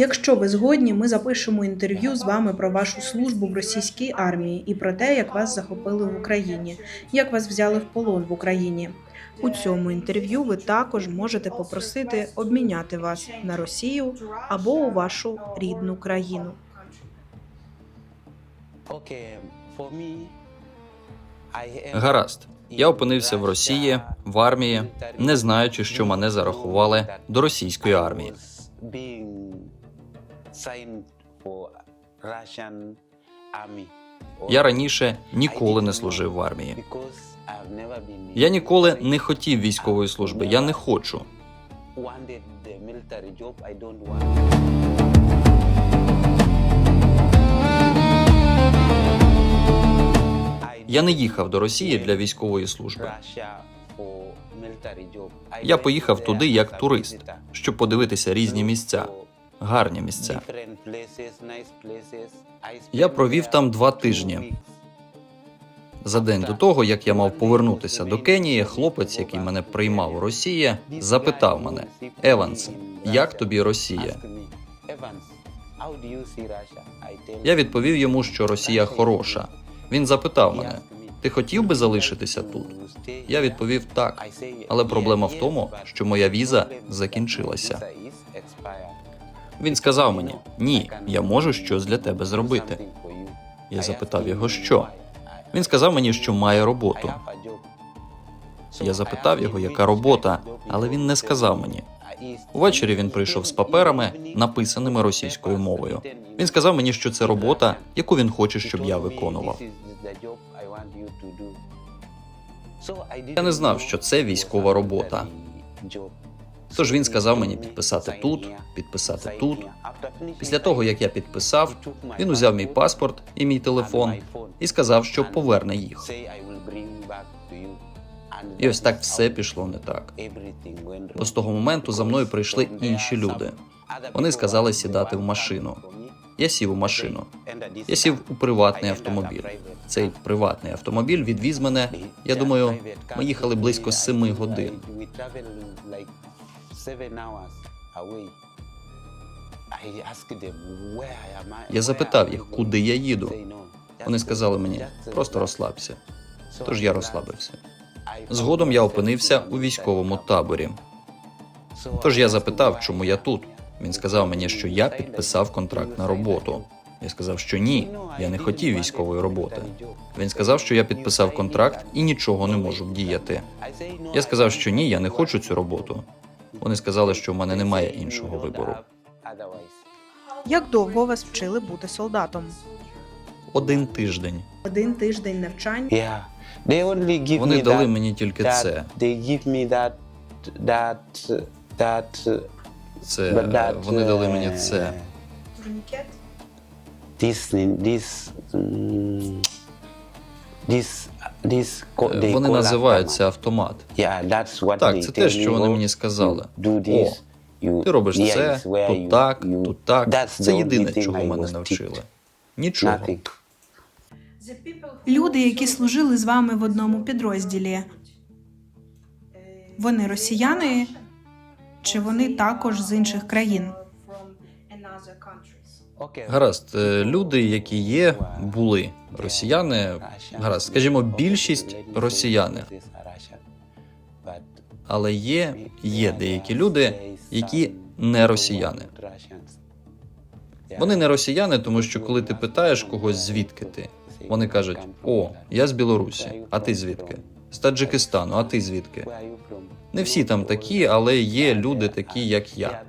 Якщо ви згодні, ми запишемо інтерв'ю з вами про вашу службу в російській армії і про те, як вас захопили в Україні, як вас взяли в полон в Україні. У цьому інтерв'ю ви також можете попросити обміняти вас на Росію або у вашу рідну країну. Гаразд. Я опинився в Росії, в армії, не знаючи, що мене зарахували до російської армії. Я раніше ніколи не служив в армії. Я ніколи не хотів військової служби. Я не хочу. Я не їхав до Росії для військової служби. Я поїхав туди як турист, щоб подивитися різні місця, гарні місця. Я провів там два тижні. За день до того, як я мав повернутися до Кенії, хлопець, який мене приймав у Росії, запитав мене: Еванс, як тобі Росія? Я відповів йому, що Росія хороша. Він запитав мене: Ти хотів би залишитися тут? Я відповів так, але проблема в тому, що моя віза закінчилася. Він сказав мені: Ні, я можу щось для тебе зробити. Я запитав його, що він сказав мені, що має роботу. Я запитав його, яка робота, але він не сказав мені. Увечері він прийшов з паперами, написаними російською мовою. Він сказав мені, що це робота, яку він хоче, щоб я виконував. Я не знав, що це військова робота. Тож він сказав мені підписати тут, підписати тут. Після того, як я підписав, він узяв мій паспорт і мій телефон і сказав, що поверне їх. І ось так все пішло не так. Бо з того моменту за мною прийшли інші люди. Вони сказали сідати в машину. Я сів у машину. Я сів у приватний автомобіль. Цей приватний автомобіль відвіз мене. Я думаю, ми їхали близько семи годин. Я запитав їх, куди я їду. Вони сказали мені, просто розслабся. Тож я розслабився. Згодом я опинився у військовому таборі. Тож я запитав, чому я тут. Він сказав мені, що я підписав контракт на роботу. Я сказав, що ні, я не хотів військової роботи. Він сказав, що я підписав контракт і нічого не можу вдіяти. Я сказав, що ні, я не хочу цю роботу. Вони сказали, що в мене немає іншого вибору. Як довго вас вчили бути солдатом? Один тиждень. Один тиждень навчань. Вони дали мені тільки це. Це е, вони дали мені це. Турнікет. This, this, mm, this, Вони call називають автомат. Так, це те, що вони мені сказали. О, ти робиш це, тут так, тут так. Це єдине, чого мене навчили. Нічого. Люди, які служили з вами в одному підрозділі, вони росіяни чи вони також з інших країн? Гаразд, е, люди, які є, були росіяни. Гаразд, скажімо, більшість росіяни, але є, є деякі люди, які не росіяни. Вони не росіяни, тому що коли ти питаєш когось, звідки ти, вони кажуть: О, я з Білорусі, а ти звідки? З Таджикистану, а ти звідки? Не всі там такі, але є люди такі, як я.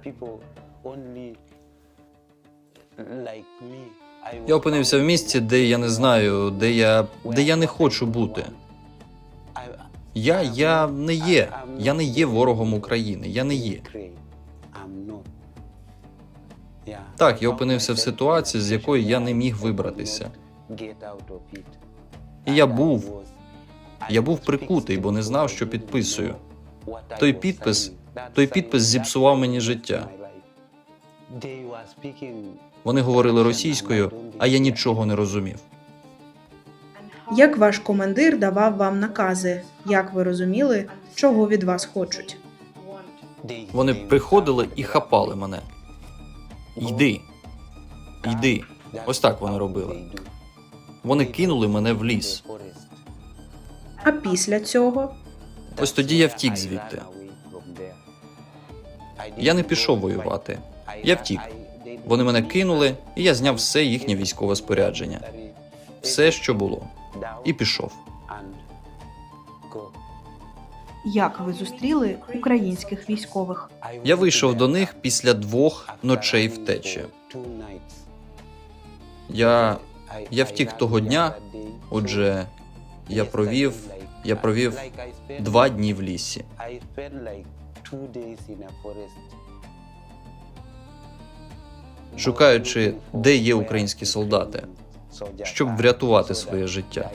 Я опинився в місці, де я не знаю, де я, де я не хочу бути. Я, я не є. Я не є ворогом України. Я не є. Так, я опинився в ситуації, з якої я не міг вибратися. І я був. Я був прикутий, бо не знав, що підписую. Той підпис, той підпис зіпсував мені життя. Вони говорили російською, а я нічого не розумів. Як ваш командир давав вам накази? Як ви розуміли, чого від вас хочуть? Вони приходили і хапали мене. Йди, йди. Ось так вони робили. Вони кинули мене в ліс. А після цього Ось тоді я втік звідти. Я не пішов воювати. Я втік. Вони мене кинули, і я зняв все їхнє військове спорядження, все, що було, і пішов. як ви зустріли українських військових? Я вийшов до них після двох ночей втечі. Я, я втік того дня. Отже, я провів, я провів два дні в лісі. Шукаючи, де є українські солдати, щоб врятувати своє життя.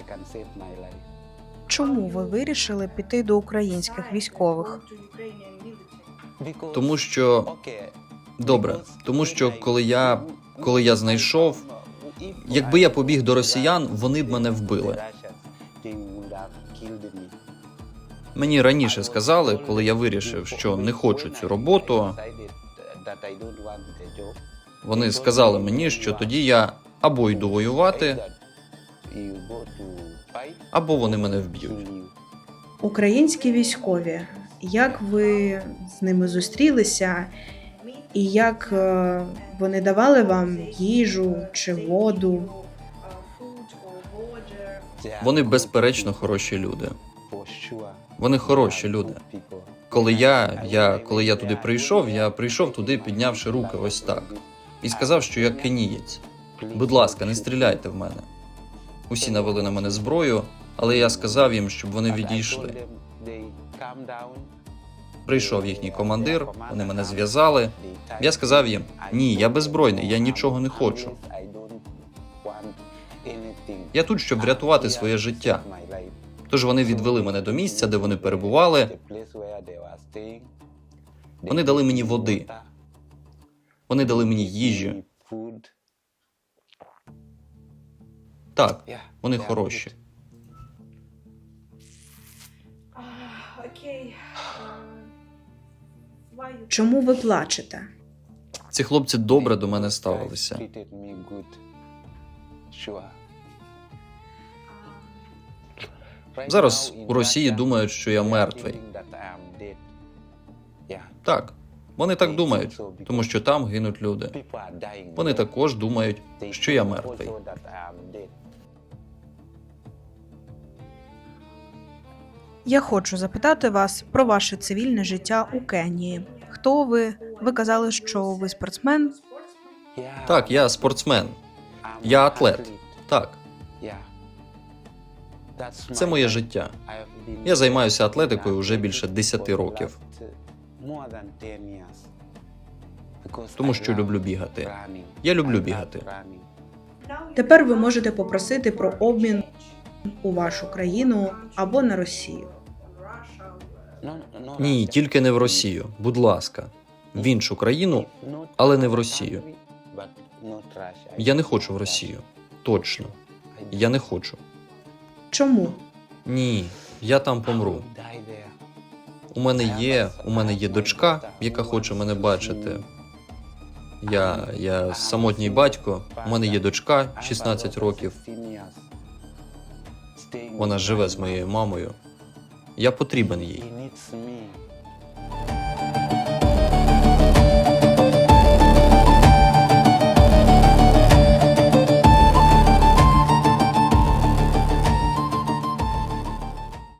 Чому ви вирішили піти до українських військових? Тому що добре, тому що коли я коли я знайшов, якби я побіг до росіян, вони б мене вбили. Мені раніше сказали, коли я вирішив, що не хочу цю роботу. Вони сказали мені, що тоді я або йду воювати, або вони мене вб'ють. Українські військові, як ви з ними зустрілися, і як е, вони давали вам їжу чи воду? Вони безперечно хороші люди. Вони хороші люди. Коли я, я коли я туди прийшов, я прийшов туди, піднявши руки ось так, і сказав, що я кенієць. Будь ласка, не стріляйте в мене. Усі навели на мене зброю, але я сказав їм, щоб вони відійшли. Прийшов їхній командир, вони мене зв'язали. Я сказав їм: ні, я беззбройний, я нічого не хочу. Я тут, щоб врятувати своє життя. Тож вони відвели мене до місця, де вони перебували. Вони дали мені води, вони дали мені їжі. Так, вони хороші. Чому ви плачете? Ці хлопці добре до мене ставилися. Зараз у Росії думають, що я мертвий. Так, вони так думають, тому що там гинуть люди. Вони також думають, що я мертвий. Я хочу запитати вас про ваше цивільне життя у Кенії. Хто ви? Ви казали, що ви спортсмен. Так, я спортсмен. Я атлет. Так, це моє життя. Я займаюся атлетикою вже більше 10 років, тому що люблю бігати. Я люблю бігати. Тепер ви можете попросити про обмін у вашу країну або на Росію. Ні, тільки не в Росію. Будь ласка, в іншу країну, але не в Росію. Я не хочу в Росію. Точно. Я не хочу. Чому? Ні, я там помру. У мене є, у мене є дочка, яка хоче мене бачити. Я, я самотній батько. У мене є дочка 16 років. Вона живе з моєю мамою. Я потрібен їй.